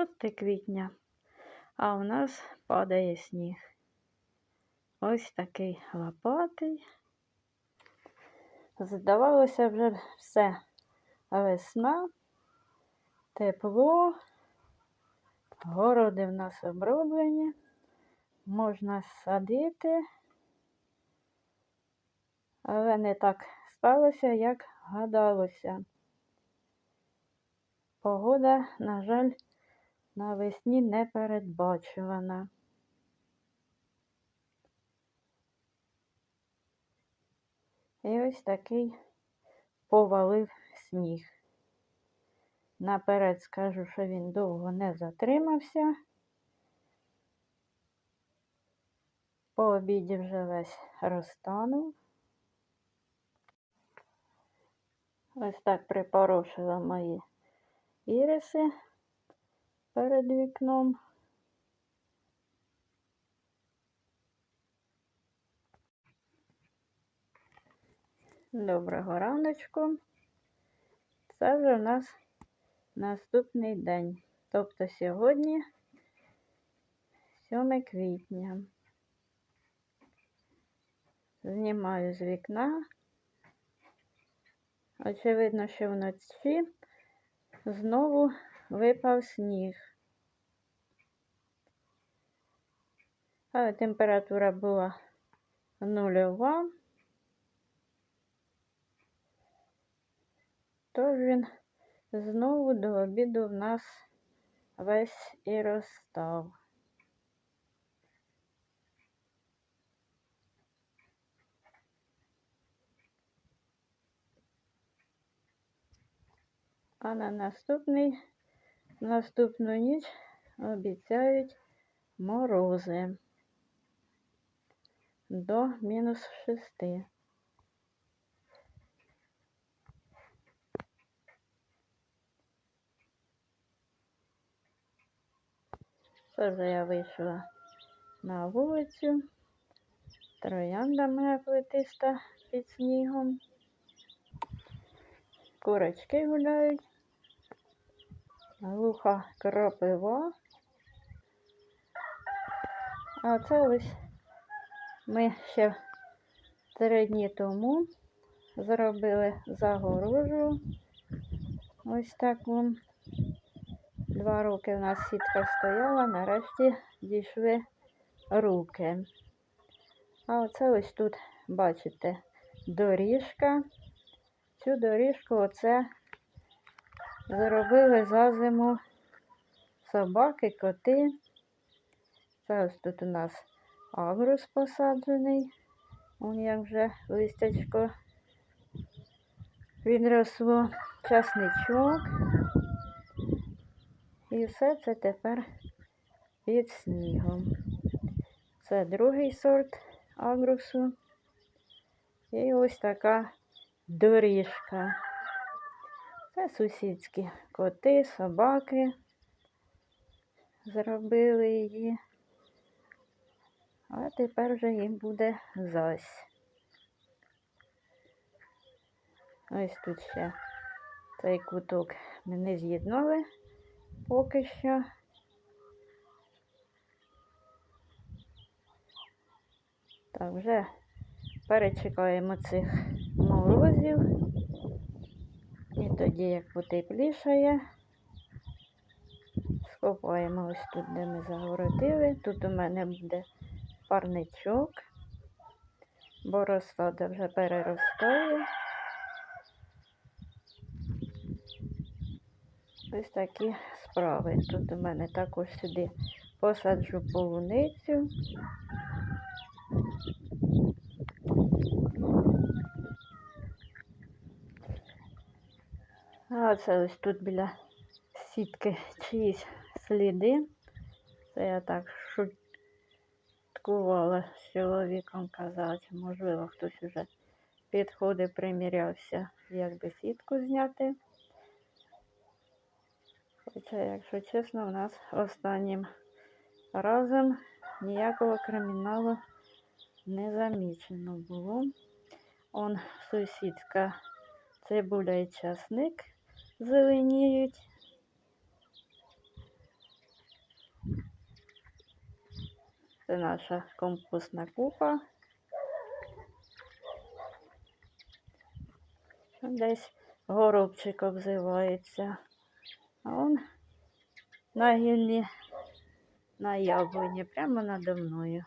6 квітня, а у нас падає сніг. Ось такий лопатий. Здавалося вже все весна, тепло, городи в нас оброблені, можна садити, але не так сталося, як гадалося. Погода, на жаль, навесні не передбачувана. І ось такий повалив сніг. Наперед скажу, що він довго не затримався. По обіді вже весь розтанув. Ось так припорошила мої іриси перед вікном. Доброго раночку. Це вже у нас наступний день. Тобто сьогодні 7 квітня. Знімаю з вікна. Очевидно, що вночі знову випав сніг. Але температура була нульова. Тож він знову до обіду в нас весь і розстав. А на наступний, наступну ніч обіцяють морози до мінус шести. Це вже я вийшла на вулицю. Троянда моя плетиста під снігом. Курочки гуляють. Глуха кропива. А це ось ми ще три дні тому зробили загорожу. Ось таку. Два роки в нас сітка стояла, нарешті дійшли руки. А оце ось тут, бачите, доріжка. Цю доріжку оце зробили за зиму собаки, коти. Ось тут у нас агрус посаджений. Он як вже листячко відросло, часничок. І все це тепер під снігом. Це другий сорт агрусу. І ось така доріжка. Це сусідські коти, собаки. Зробили її. А тепер вже їм буде зась. Ось тут ще цей куток ми не з'єднали поки що. Так, вже перечекаємо цих морозів. Тоді, як потеплішає, скопаємо ось тут, де ми загородили. Тут у мене буде парничок, бо розсада вже переростає. Ось такі справи. Тут у мене також сюди посаджу полуницю. А ось тут біля сітки чиїсь сліди. Це я так шуткувала з чоловіком казати. Можливо, хтось вже підходив, примірявся, як би сітку зняти. Хоча, якщо чесно, у нас останнім разом ніякого криміналу не замічено було. Он сусідка цибуля і часник зеленіють. Це наша компостна купа. Десь горобчик обзивається. А он на гіллі на яблуні, прямо надо мною.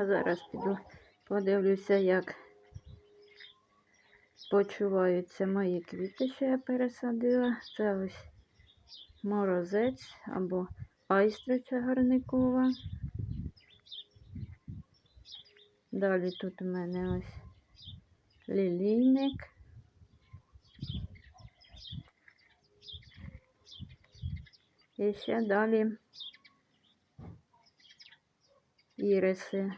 А зараз піду подивлюся, як почуваються мої квіти, що я пересадила. Це ось морозець або айстриця гарникова. Далі тут у мене ось лілійник. І ще далі іриси.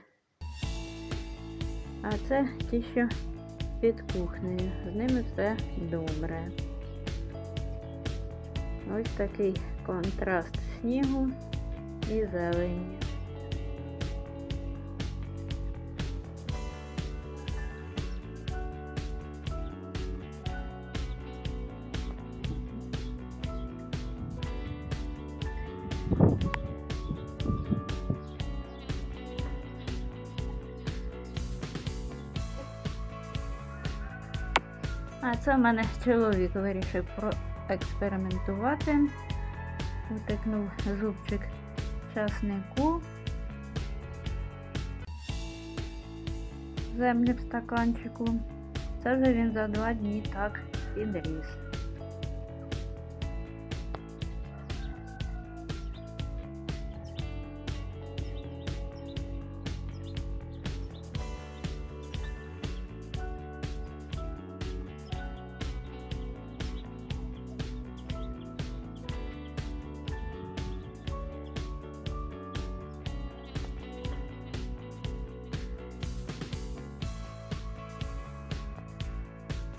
А це ті, що під кухнею. З ними все добре. Ось такий контраст снігу і зелені. А це в мене чоловік вирішив проекспериментувати. Утикнув зубчик часнику. Землі в стаканчику. Це вже він за два дні так підріс.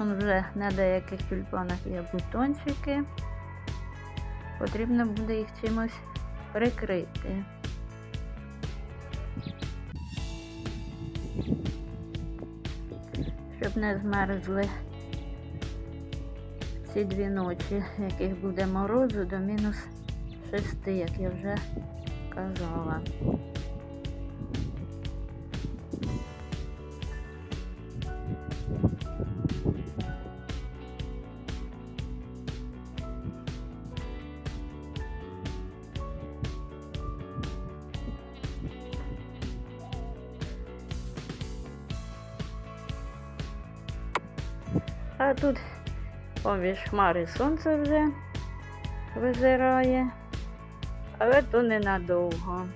Он вже на деяких тюльпанах є бутончики. Потрібно буде їх чимось прикрити. Щоб не змерзли ці дві ночі, яких буде морозу до мінус шести, як я вже казала. А тут поміж хмари сонце вже визирає, але то ненадовго.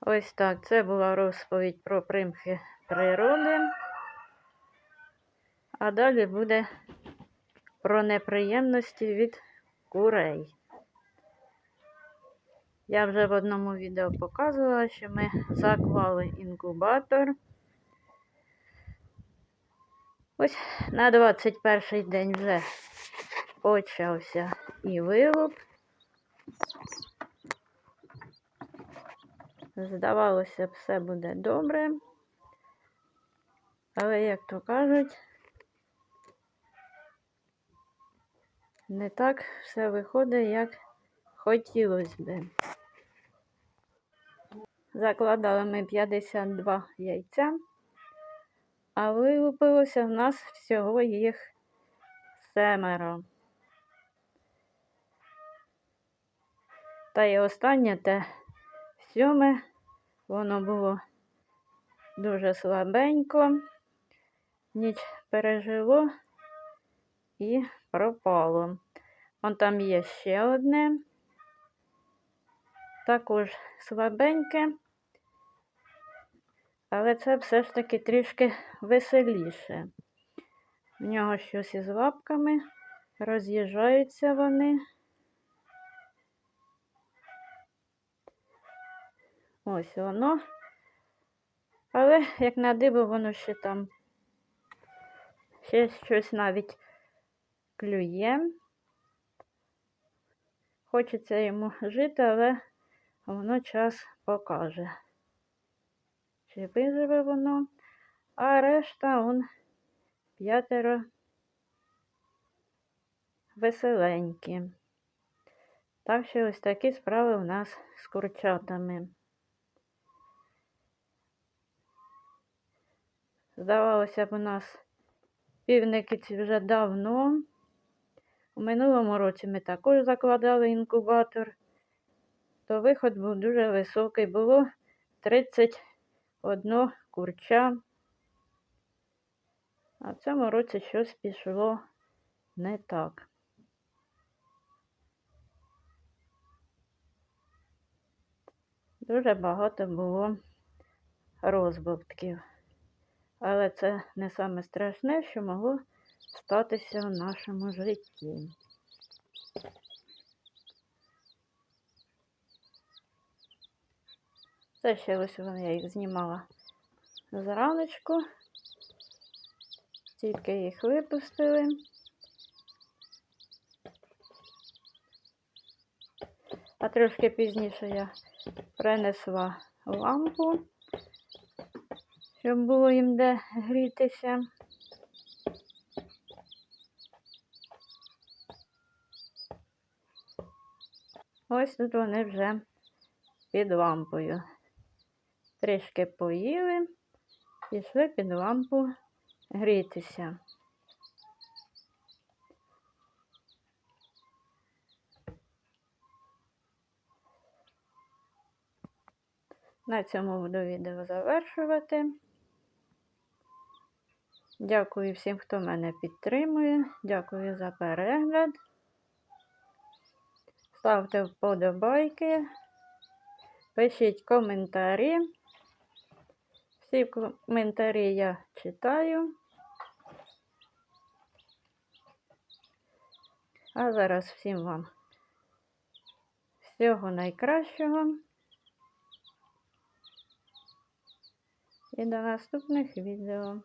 Ось так, це була розповідь про примхи природи. А далі буде про неприємності від курей. Я вже в одному відео показувала, що ми заклали інкубатор. Ось на 21 день вже почався і вилуп. Здавалося б, все буде добре. Але, як то кажуть, не так все виходить, як хотілося би. Закладали ми 52 яйця. А вилупилося в нас всього їх семеро. Та й останнє те сьоме, воно було дуже слабенько, ніч пережило і пропало. Вон там є ще одне, також слабеньке. Але це все ж таки трішки веселіше. В нього щось із лапками, роз'їжджаються вони. Ось воно. Але, як на диво, воно ще там ще щось навіть клює. Хочеться йому жити, але воно час покаже чи виживе воно. а решта он п'ятеро веселенькі. Так що ось такі справи у нас з курчатами. Здавалося б, у нас півники вже давно. У минулому році ми також закладали інкубатор, то виход був дуже високий. Було 31 курча. А в цьому році щось пішло не так. Дуже багато було розбавків. Але це не саме страшне, що могло статися в нашому житті. Це ще ось вон я їх знімала зраночку. Тільки їх випустили. А трошки пізніше я принесла лампу, щоб було їм де грітися. Ось тут вони вже під лампою. Трішки поїли, пішли під лампу грітися. На цьому буду відео завершувати. Дякую всім, хто мене підтримує. Дякую за перегляд. Ставте вподобайки, пишіть коментарі. Всі коментарі я читаю. А зараз всім вам всього найкращого. І до наступних відео.